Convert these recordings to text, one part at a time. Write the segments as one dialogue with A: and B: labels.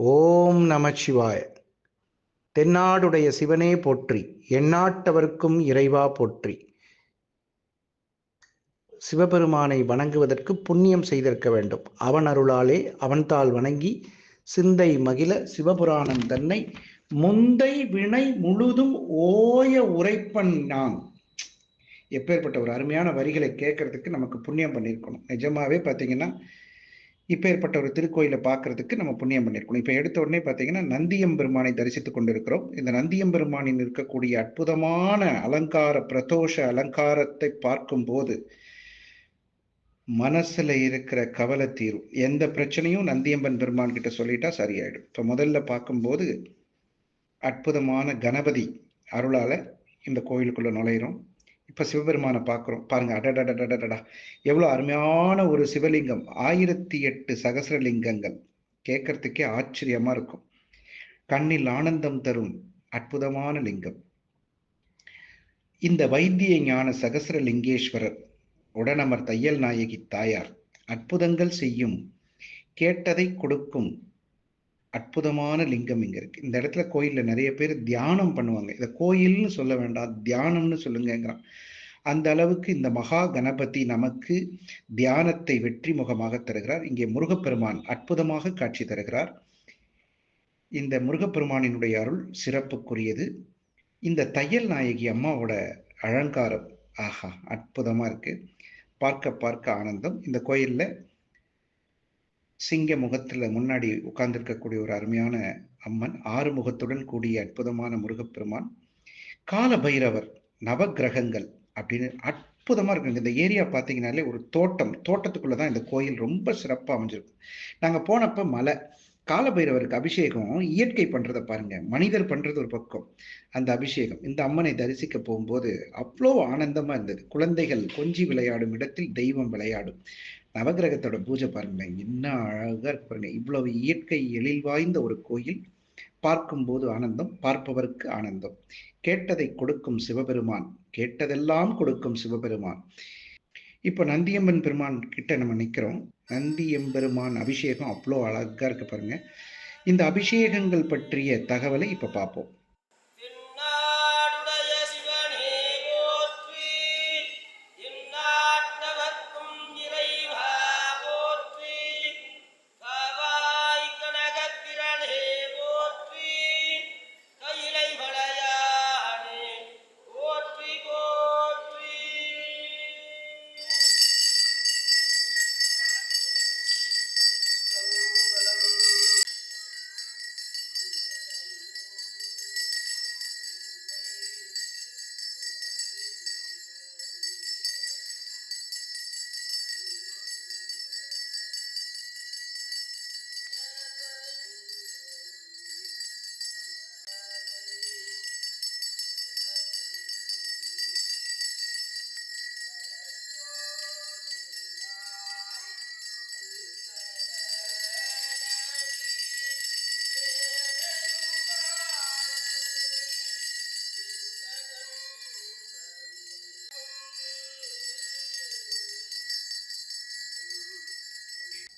A: ஓம் நமச்சிவாய. தென்னாடுடைய சிவனே போற்றி எந்நாட்டவர்க்கும் இறைவா போற்றி. சிவபெருமானை வணங்குவதற்கு புண்ணியம் செய்திருக்க வேண்டும். அவன் அருளாலே அவன்தாள் வணங்கி சிந்தை மகிழ சிவபுராணம் தன்னை முந்தை வினை முழுதும் ஓய உரைப்பன் நான். எப்பேற்பட்ட ஒரு அருமையான வரிகளை கேட்கறதுக்கு நமக்கு புண்ணியம் பண்ணியிருக்கணும். நிஜமாவே பார்த்தீங்கன்னா இப்பேற்பட்ட ஒரு திருக்கோயிலை பார்க்கறதுக்கு நம்ம புண்ணியம் பண்ணியிருக்கணும். இப்போ எடுத்த உடனே பார்த்தீங்கன்னா நந்தியம்பெருமானை தரிசித்துக் கொண்டிருக்கிறோம். இந்த நந்தியம்பெருமானின் இருக்கக்கூடிய அற்புதமான அலங்கார பிரதோஷ அலங்காரத்தை பார்க்கும்போது மனசுல இருக்கிற கவலை தீரும். எந்த பிரச்சனையும் நந்தியம்பன் பெருமான் கிட்ட சொல்லிட்டா சரியாயிடும். இப்போ முதல்ல பார்க்கும்போது அற்புதமான கணபதி அருளால இந்த கோயிலுக்குள்ள நுழையிறோம். இப்போ சிவபெருமானை பார்க்குறோம் பாருங்க அடடடடடடா எவ்வளோ அருமையான ஒரு சிவலிங்கம். ஆயிரத்தி எட்டு சகசிரலிங்கங்கள். கேட்கறதுக்கே ஆச்சரியமாக இருக்கும். கண்ணில் ஆனந்தம் தரும் அற்புதமான லிங்கம். இந்த வைத்திய ஞான சகசிரலிங்கேஸ்வரர் உடனமர் தையல் நாயகி தாயார் அற்புதங்கள் செய்யும் கேட்டதை கொடுக்கும் அற்புதமான லிங்கம் இங்கே இருக்குது இந்த இடத்துல கோயிலில் நிறைய பேர் தியானம் பண்ணுவாங்க. இதை கோயில்னு சொல்ல வேண்டாம் தியானம்னு சொல்லுங்கிறான் அந்த அளவுக்கு இந்த மகா கணபதி நமக்கு தியானத்தை வெற்றி முகமாக தருகிறார். இங்கே முருகப்பெருமான் அற்புதமாக காட்சி தருகிறார். இந்த முருகப்பெருமானினுடைய அருள் சிறப்புக்குரியது. இந்த தையல் நாயகி அம்மாவோட அலங்காரம் ஆஹா அற்புதமாக இருக்கு. பார்க்க பார்க்க ஆனந்தம். இந்த கோயிலில் சிங்க முகத்தில் முன்னாடி உட்கார்ந்திருக்கக்கூடிய ஒரு அருமையான அம்மன் ஆறு முகத்துடன் கூடிய அற்புதமான முருகப்பெருமான். கால பைரவர் நவகிரகங்கள் அப்படின்னு அற்புதமாக இருக்குங்க. இந்த ஏரியா பார்த்தீங்கன்னாலே ஒரு தோட்டம். தோட்டத்துக்குள்ளே தான் இந்த கோயில் ரொம்ப சிறப்பாக அமைஞ்சிருக்கும் நாங்கள் போனப்போ மலை காலபைரவருக்கு அபிஷேகம் இயற்கை பண்ணுறதை பாருங்க. மனிதர் பண்ணுறது ஒரு பக்கம். அந்த அபிஷேகம். இந்த அம்மனை தரிசிக்க போகும்போது அவ்வளோ ஆனந்தமாக இருந்தது. குழந்தைகள் கொஞ்சி விளையாடும் இடத்தில் தெய்வம் விளையாடும். நவகிரகத்தோட பூஜை பாருங்களேன் என்ன அழகாக இருக்கு பாருங்க. இவ்வளவு இயற்கை எழில் வாய்ந்த ஒரு கோயில். பார்க்கும்போது ஆனந்தம் பார்ப்பவருக்கு ஆனந்தம். கேட்டதை கொடுக்கும் சிவபெருமான் கேட்டதெல்லாம் கொடுக்கும் சிவபெருமான். இப்போ நந்தியம்பன் பெருமான் கிட்ட நம்ம நிற்கிறோம் நந்தியம்பெருமான் அபிஷேகம் அவ்வளோ அழகாக இருக்கு பாருங்க. இந்த அபிஷேகங்கள் பற்றிய தகவலை இப்போ பார்ப்போம்.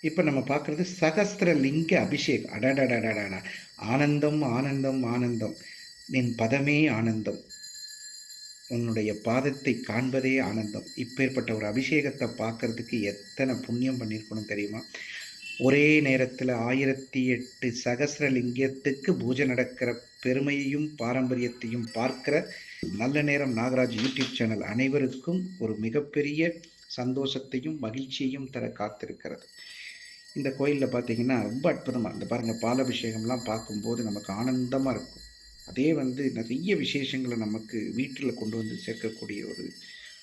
A: இப்போ நம்ம பார்க்குறது சகஸ்திரலிங்க அபிஷேக் அடடடடடா ஆனந்தம் ஆனந்தம் ஆனந்தம். நின் பதமே ஆனந்தம். உன்னுடைய பாதத்தை காண்பதே ஆனந்தம். இப்பேற்பட்ட ஒரு அபிஷேகத்தை பார்க்கறதுக்கு எத்தனை புண்ணியம் பண்ணியிருக்கணும் தெரியுமா? ஒரே நேரத்தில் ஆயிரத்தி எட்டு சகஸ்ர லிங்கத்துக்கு பூஜை நடக்கிற பெருமையையும் பாரம்பரியத்தையும் பார்க்கிற நல்ல நேரம் நாகராஜ் யூடியூப் சேனல் அனைவருக்கும் ஒரு மிகப்பெரிய சந்தோஷத்தையும் மகிழ்ச்சியையும் தர காத்திருக்கிறது. இந்த கோயிலில் பார்த்தீங்கன்னா ரொம்ப அற்புதமாக இந்த பாருங்கள் பாலாபிஷேகம்லாம் பார்க்கும்போது நமக்கு ஆனந்தமாக இருக்கும். அதே வந்து நிறைய விசேஷங்களை நமக்கு வீட்டில் கொண்டு வந்து சேர்க்கக்கூடிய ஒரு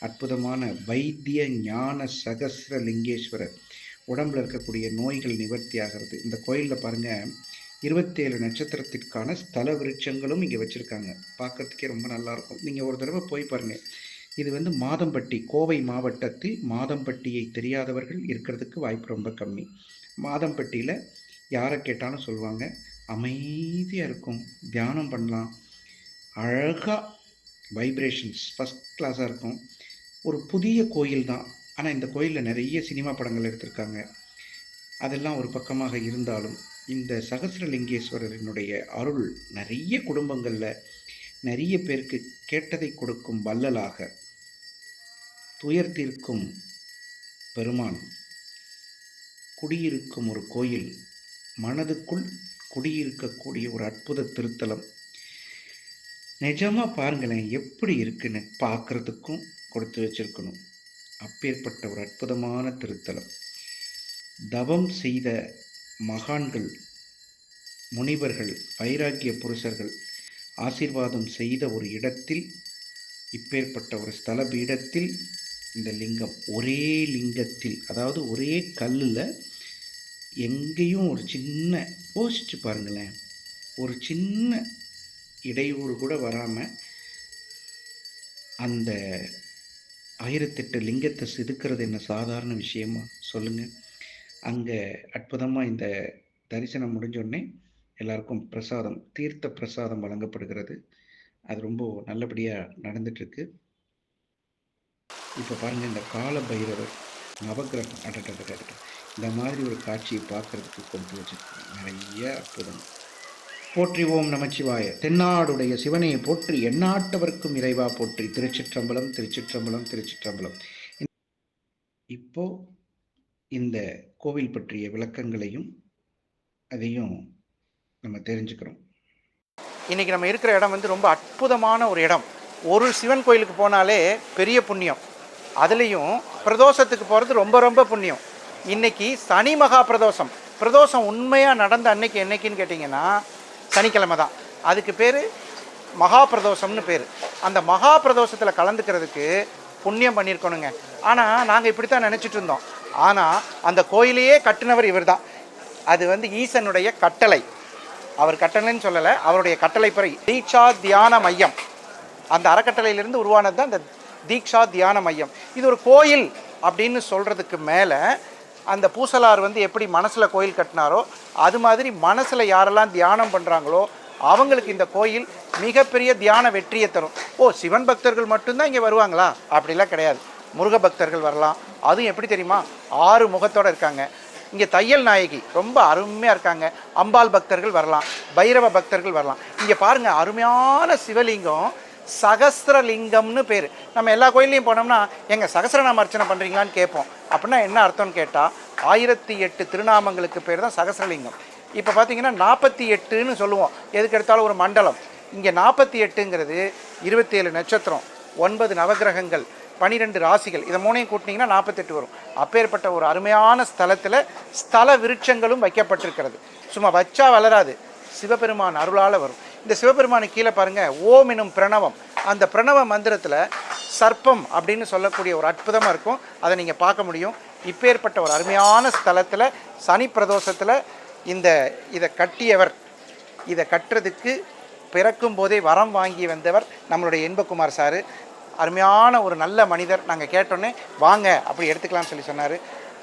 A: அற்புதமான வைத்திய ஞான சகசிர லிங்கேஸ்வரர் உடம்பில் இருக்கக்கூடிய நோய்கள் நிவர்த்தி ஆகிறது. இந்த கோயிலில் பாருங்கள் இருபத்தேழு நட்சத்திரத்திற்கான ஸ்தல விருட்சங்களும் இங்கே வச்சுருக்காங்க. பார்க்கறதுக்கே ரொம்ப நல்லாயிருக்கும் நீங்கள் ஒரு தடவை போய் பாருங்கள் இது வந்து மாதம்பட்டி கோவை மாவட்டத்தில் மாதம்பட்டியை தெரியாதவர்கள் இருக்கிறதுக்கு வாய்ப்பு ரொம்ப கம்மி. மாதம்பட்டியில் யாரை கேட்டாலும் சொல்லுவாங்க அமைதியாக இருக்கும் தியானம் பண்ணலாம். அழகாக வைப்ரேஷன்ஸ் ஃபஸ்ட் கிளாஸாக இருக்கும். ஒரு புதிய கோயில் தான். ஆனால் இந்த கோயிலில் நிறைய சினிமா படங்கள் எடுத்திருக்காங்க. அதெல்லாம் ஒரு பக்கமாக இருந்தாலும்
B: இந்த சகசிரலிங்கேஸ்வரரினுடைய அருள் நிறைய குடும்பங்களில் நிறைய பேருக்கு கேட்டதை கொடுக்கும் வள்ளலாக துயர் தீர்க்கும் பெருமான். குடியிருக்கும் ஒரு கோயில் மனதுக்குள் குடியிருக்கக்கூடிய ஒரு அற்புத திருத்தலம். நிஜமாக பாருங்களேன் எப்படி இருக்குன்னு பார்க்குறதுக்கும் கொடுத்து வச்சிருக்கணும். அப்பேற்பட்ட ஒரு அற்புதமான திருத்தலம். தவம் செய்த மகான்கள் முனிவர்கள் வைராக்கிய புருஷர்கள் ஆசீர்வாதம் செய்த ஒரு இடத்தில் இப்பேற்பட்ட ஒரு ஸ்தல பீடத்தில் இந்த லிங்கம் ஒரே லிங்கத்தில் அதாவது ஒரே கல்லில் எங்கேயும் ஒரு சின்ன யோசிச்சு பாருங்களேன் ஒரு சின்ன இடையூறு கூட வராமல் அந்த ஆயிரத்தெட்டு லிங்கத்தை செதுக்கிறது என்ன சாதாரண விஷயமா? சொல்லுங்கள் அங்கே அற்புதமாக இந்த தரிசனம் முடிஞ்சோடனே எல்லாருக்கும் பிரசாதம் தீர்த்த பிரசாதம் வழங்கப்படுகிறது. அது ரொம்ப நல்லபடியாக நடந்துட்டுருக்கு இப்போ பாருங்கள் இந்த கால பைரவர் நவக்கிரகம் அடடடடட இந்த மாதிரி ஒரு காட்சியை பார்க்கறதுக்கு கொண்டு வச்சிருக்கோம் நிறைய அற்புதம் போற்றி ஓம் நமச்சிவாய. தென்னாடுடைய சிவனை போற்றி எந்நாட்டவர்க்கும் இறைவா போற்றி. திருச்சிற்றம்பலம் திருச்சிற்றம்பலம் திருச்சிற்றம்பலம். இப்போ இந்த கோவில் பற்றிய விளக்கங்களையும் அதையும் நம்ம தெரிஞ்சுக்கிறோம்.
A: இன்றைக்கி நம்ம இருக்கிற இடம் வந்து ரொம்ப அற்புதமான ஒரு இடம். ஒரு சிவன் கோயிலுக்கு போனாலே பெரிய புண்ணியம். அதுலேயும் பிரதோஷத்துக்கு போகிறது ரொம்ப ரொம்ப புண்ணியம். இன்னைக்கு சனி மகா பிரதோஷம். பிரதோஷம் உண்மையாக நடந்த அன்னைக்கு என்னைக்குன்னு கேட்டிங்கன்னா சனிக்கிழமை தான். அதுக்கு பேர் மகா பிரதோஷம்னு பேர். அந்த மகா பிரதோஷத்தில் கலந்துக்கிறதுக்கு புண்ணியம் பண்ணியிருக்கணுங்க ஆனால் நாங்கள் இப்படி தான் நினச்சிட்டு இருந்தோம். ஆனால் அந்த கோயிலையே கட்டினவர் இவர் தான் அது வந்து ஈசனுடைய கட்டளை. அவர் கட்டளைன்னு சொல்லலை அவருடைய கட்டளைப்பறை தீட்சா தியான மையம். அந்த அறக்கட்டளையிலிருந்து உருவானது தான் அந்த தீக்ஷா தியான மையம். இது ஒரு கோயில் அப்படின்னு சொல்கிறதுக்கு மேலே அந்த பூசலார் வந்து எப்படி மனசில் கோயில் கட்டினாரோ அது மாதிரி மனசில் யாரெல்லாம் தியானம் பண்ணுறாங்களோ அவங்களுக்கு இந்த கோயில் மிகப்பெரிய தியான வெற்றியை தரும். ஓ சிவன் பக்தர்கள் மட்டும்தான் இங்கே வருவாங்களா? அப்படிலாம் கிடையாது. முருக பக்தர்கள் வரலாம். அதுவும் எப்படி தெரியுமா? ஆறு முகத்தோடு இருக்காங்க. இங்கே தையல் நாயகி ரொம்ப அருமையாக இருக்காங்க. அம்பாள் பக்தர்கள் வரலாம். பைரவ பக்தர்கள் வரலாம். இங்கே பாருங்கள் அருமையான சிவலிங்கம் சகஸ்ரலிங்கம்னு பேர். நம்ம எல்லா கோயிலையும் போனோம்னா எங்கள் சகஸ்ரநாம அர்ச்சனை பண்ணுறீங்களான்னு கேட்போம். அப்படின்னா என்ன அர்த்தம்னு கேட்டால் ஆயிரத்தி எட்டு திருநாமங்களுக்கு பேர் தான் சகஸ்ரலிங்கம் இப்போ பார்த்தீங்கன்னா நாற்பத்தி எட்டுன்னு சொல்லுவோம். எதுக்கு எடுத்தாலும் ஒரு மண்டலம். இங்கே நாற்பத்தி எட்டுங்கிறது இருபத்தேழு நட்சத்திரம் ஒன்பது நவகிரகங்கள் பனிரெண்டு ராசிகள். இதை மூணையும் கூட்டினீங்கன்னா நாற்பத்தெட்டு வரும். அப்பேற்பட்ட ஒரு அருமையான ஸ்தலத்தில் ஸ்தல விருட்சங்களும் வைக்கப்பட்டிருக்கிறது. சும்மா வச்சா வளராது. சிவபெருமான் அருளால் வரும். இந்த சிவபெருமானுக்கு கீழே பாருங்கள் ஓம் எனும் பிரணவம். அந்த பிரணவ மந்திரத்தில் சர்ப்பம் அப்படின்னு சொல்லக்கூடிய ஒரு அற்புதமாக இருக்கும். அதை நீங்கள் பார்க்க முடியும். இப்பேற்பட்ட ஒரு அருமையான ஸ்தலத்தில் சனி பிரதோஷத்தில் இந்த இதை கட்டியவர். இதை கட்டுறதுக்கு பிறக்கும் போதே வரம் வாங்கி வந்தவர் நம்மளுடைய இன்பகுமார் சார். அருமையான ஒரு நல்ல மனிதர் நாங்கள் கேட்டோன்னே வாங்க அப்படி எடுத்துக்கலாம்னு சொல்லி சொன்னார்.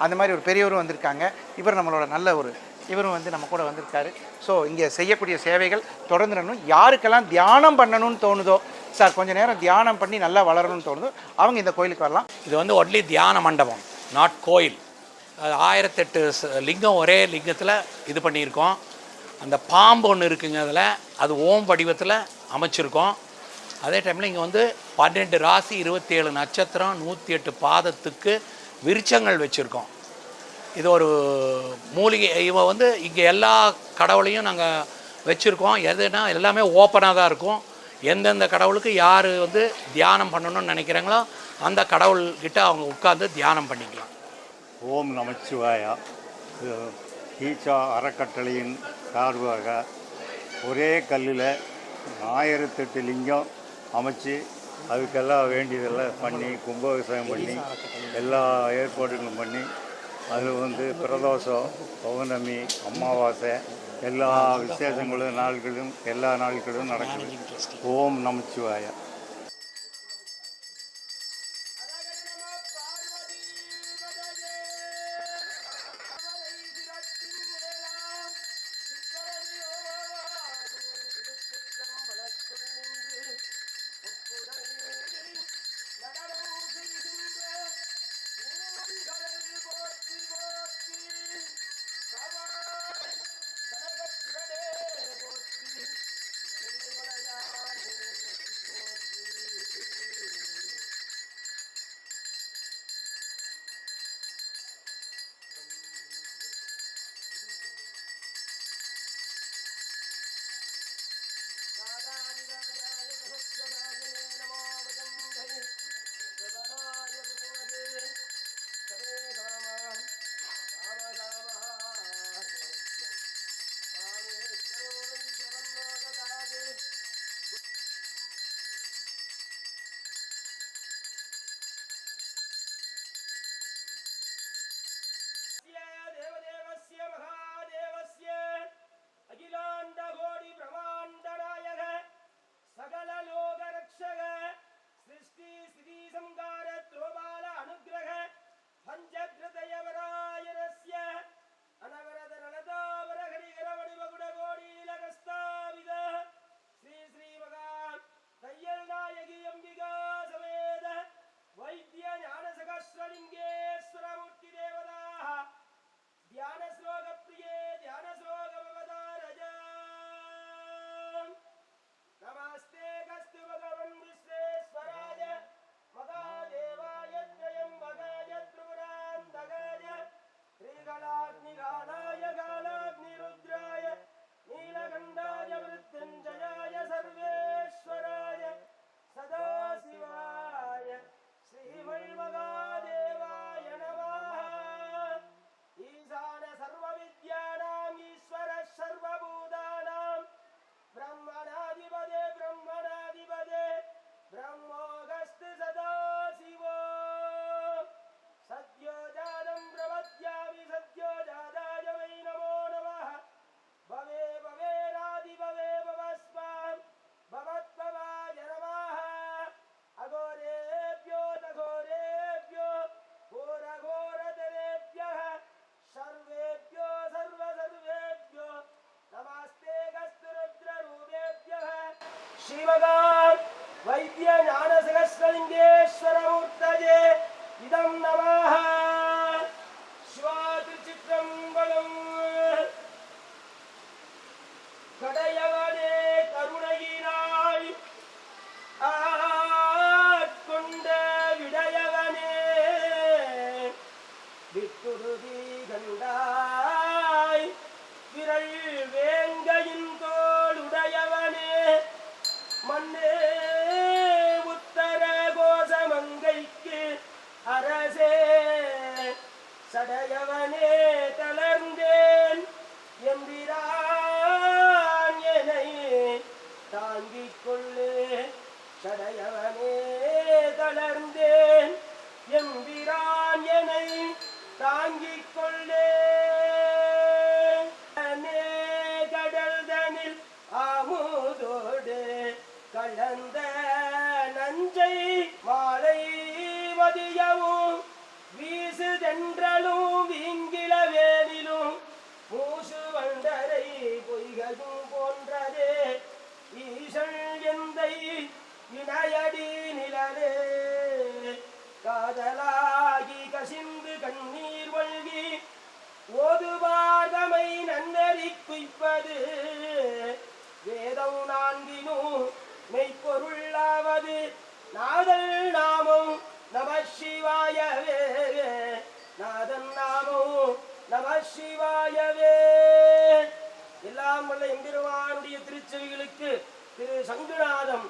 A: அந்த மாதிரி ஒரு பெரியவரும் வந்திருக்காங்க. இவர் நம்மளோட நல்ல ஒரு இவரும் வந்து நம்ம கூட வந்திருக்காரு. ஸோ இங்கே செய்யக்கூடிய சேவைகள் தொடர்ந்துடணும் யாருக்கெல்லாம் தியானம் பண்ணணும்னு தோணுதோ சார் கொஞ்ச நேரம் தியானம் பண்ணி நல்லா வளரணும்னு தோணுதோ அவங்க இந்த கோயிலுக்கு வரலாம்.
C: இது வந்து ஒன்லி தியான மண்டபம் நாட் கோயில். ஆயிரத்தெட்டு லிங்கம் ஒரே லிங்கத்தில் இது பண்ணியிருக்கோம். அந்த பாம்பு ஒன்று இருக்குங்க அதில் அது ஓம் வடிவத்தில் அமைச்சிருக்கோம். அதே டைமில் இங்கே வந்து பன்னெண்டு ராசி இருபத்தேழு நட்சத்திரம் நூற்றி எட்டு பாதத்துக்கு விருச்சங்கள் வச்சுருக்கோம். இது ஒரு மூலிகை இவன் வந்து இங்கே எல்லா கடவுளையும் நாங்கள் வச்சுருக்கோம். எதுனா எல்லாமே ஓப்பனாக தான் இருக்கும். எந்தெந்த கடவுளுக்கு யார் வந்து தியானம் பண்ணணும்னு நினைக்கிறாங்களோ அந்த கடவுள்கிட்ட அவங்க உட்காந்து தியானம் பண்ணிக்கலாம்.
D: ஓம் நமச்சிவாயா. ஈச்சா அறக்கட்டளையின் சார்பாக ஒரே கல்லில் ஆயிரத்தெட்டு லிங்கம் அமைச்சு அதுக்கெல்லாம் வேண்டியதெல்லாம் பண்ணி கும்பாபிஷேகம் பண்ணி எல்லா ஏற்பாடுகளும் பண்ணி அது வந்து பிரதோஷம் பௌர்ணமி அமாவாசை எல்லா விசேஷங்களும் நாட்களும் எல்லா நாட்களும் நடக்குது. ஓம் நமச்சிவாயா. श्रीमगान् वैद्यज्ञानसहस्रलिङ्गेश्वरमूर्तये इदं नमः சிவாயவே. எல்லாம் வல்ல எம்பெருமானுடைய திருச்செவிகளுக்கு திரு சங்குநாதம்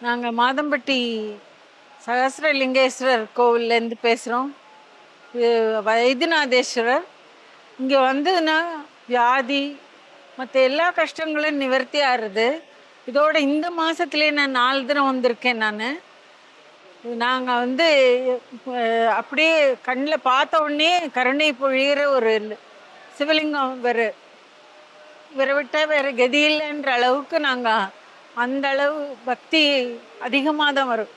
E: நாங்கள் மாதம்பட்டி சகஸ்ரலிங்கேஸ்வரர் கோவில்லேருந்து பேசுகிறோம் இது வைத்தியநாதேஸ்வரர். இங்கே வந்ததுன்னா வியாதி மற்ற எல்லா கஷ்டங்களும் நிவர்த்தி ஆறுது இதோட இந்த மாதத்துலேயே நான் நாலு தினம் வந்திருக்கேன் நான். நாங்கள் வந்து அப்படியே கண்ணில் பார்த்த உடனே கருணை பொழிகிற ஒரு சிவலிங்கம் வேறு இவரை விட்டால் வேறு கதி இல்லைன்ற அளவுக்கு நாங்கள் அந்த அளவு பக்தி அதிகமாக தான் வரும்.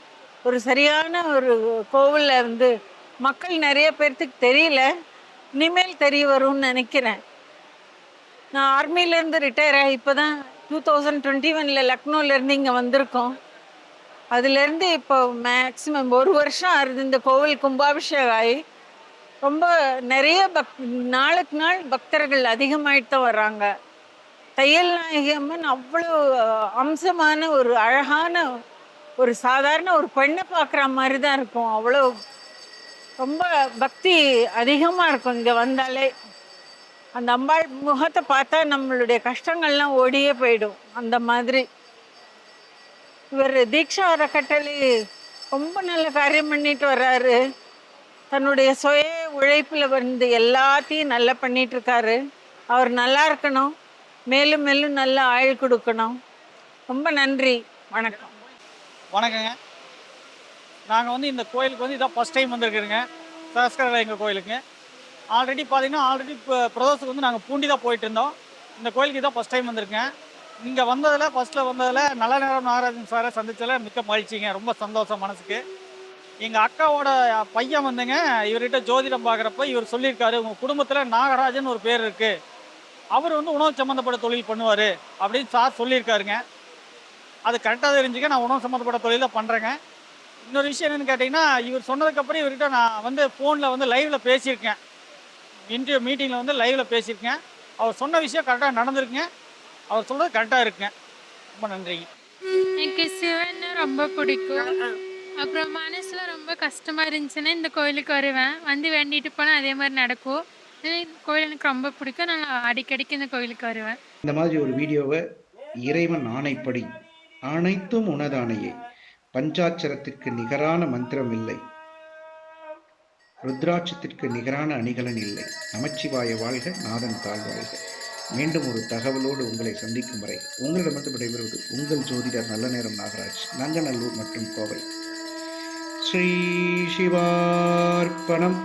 E: ஒரு சரியான ஒரு கோவிலில் வந்து மக்கள் நிறைய பேர்த்துக்கு தெரியல. இனிமேல் தெரிய வரும்னு நினைக்கிறேன். நான் ஆர்மிலேருந்து ரிட்டையர் ஆகி இப்போ தான் டூ தௌசண்ட் டுவெண்ட்டி ஒனில் லக்னோலேருந்து இங்கே வந்திருக்கோம். அதுலேருந்து இப்போ மேக்ஸிமம் ஒரு வருஷம் ஆகுது இந்த கோவில் கும்பாபிஷேகம் ஆகி. ரொம்ப நிறைய பக் நாளுக்கு நாள் பக்தர்கள் அதிகமாயிட்டு தான் வர்றாங்க. தையல் நாயகி அம்மன் அவ்வளோ அம்சமான ஒரு அழகான ஒரு சாதாரண ஒரு பெண்ணை பார்க்குற மாதிரி தான் இருக்கும். அவ்வளோ ரொம்ப பக்தி அதிகமாக இருக்கும் இங்கே வந்தாலே. அந்த அம்பாள் முகத்தை பார்த்தா நம்மளுடைய கஷ்டங்கள்லாம் ஓடியே போயிடும். அந்த மாதிரி. இவர் தீக்ஷா அறக்கட்டளை ரொம்ப நல்ல காரியம் பண்ணிட்டு வர்றாரு. தன்னுடைய சுய உழைப்பில் வந்து எல்லாத்தையும் நல்லா பண்ணிட்டு இருக்காரு. அவர் நல்லா இருக்கணும். மேலும் மேலும் நல்ல ஆயுள் கொடுக்கணும். ரொம்ப நன்றி. வணக்கம்.
F: வணக்கங்க. நாங்கள் வந்து இந்த கோயிலுக்கு வந்து இதான் ஃபஸ்ட் டைம் வந்திருக்குறேங்க. சரஸ்கர எங்கள் கோயிலுக்கு. ஆல்ரெடி பார்த்தீங்கன்னா ஆல்ரெடி இப்போ பிரதோஷத்துக்கு வந்து நாங்கள் பூண்டி தான் போயிட்டு இருந்தோம். இந்த கோயிலுக்கு இதான் ஃபஸ்ட் டைம் வந்திருக்கேன். இங்கே வந்ததில் ஃபஸ்ட்டில் வந்ததில் நல்ல நேரம் நாகராஜன் சாரை சந்தித்ததில் மிக்க மகிழ்ச்சிங்க. ரொம்ப சந்தோஷம் மனசுக்கு. எங்கள் அக்காவோட பையன் வந்துங்க இவர்கிட்ட ஜோதிடம் பார்க்குறப்ப இவர் சொல்லியிருக்காரு உங்கள் குடும்பத்தில் நாகராஜன் ஒரு பேர் இருக்குது அவர் வந்து உணவு சம்மந்தப்பட்ட தொழில் பண்ணுவார் அப்படின்னு சார் சொல்லியிருக்காருங்க. அது கரெக்டாக தெரிஞ்சுக்க நான் உணவு சம்மந்தப்பட்ட தொழிலை பண்ணுறேங்க இன்னொரு விஷயம் என்னென்னு கேட்டிங்கன்னா இவர் சொன்னதுக்கப்புறம் இவர்கிட்ட நான் வந்து ஃபோனில் வந்து லைவில் பேசியிருக்கேன். இன்டர்வியூ மீட்டிங்கில் வந்து லைவில் பேசியிருக்கேன். அவர் சொன்ன விஷயம் கரெக்டாக நடந்திருக்குங்க. அவர் சொல்கிறது கரெக்டாக இருக்குங்க. ரொம்ப நன்றிங்க
G: எனக்கு சிவன் ரொம்ப பிடிக்கும். அப்புறம் மனசுல ரொம்ப கஷ்டமா இருந்துச்சுன்னா இந்த கோயிலுக்கு வருவேன். வந்து வேண்டிட்டு போனால் அதே மாதிரி நடக்கும். இந்த கோயில் எனக்கு ரொம்ப பிடிக்கும். நான் அடிக்கடிக்கு இந்த கோயிலுக்கு வருவேன்.
A: இந்த மாதிரி ஒரு வீடியோவை இறைவன் ஆணைப்படி அனைத்தும் உனதானையே. பஞ்சாட்சரத்திற்கு நிகரான மந்திரம் இல்லை. ருத்ராட்சத்திற்கு நிகரான அணிகலன் இல்லை. நமச்சிவாய வாழ்க நாதன் தாழ்வாழ்க மீண்டும் ஒரு தகவலோடு உங்களை சந்திக்கும் வரை உங்களிடமிருந்து விடைபெறுவது உங்கள் ஜோதிடர் நல்ல நேரம் நாகராஜ் நங்கநல்லூர் மற்றும் கோவை. ஸ்ரீ சிவார்ப்பணம்.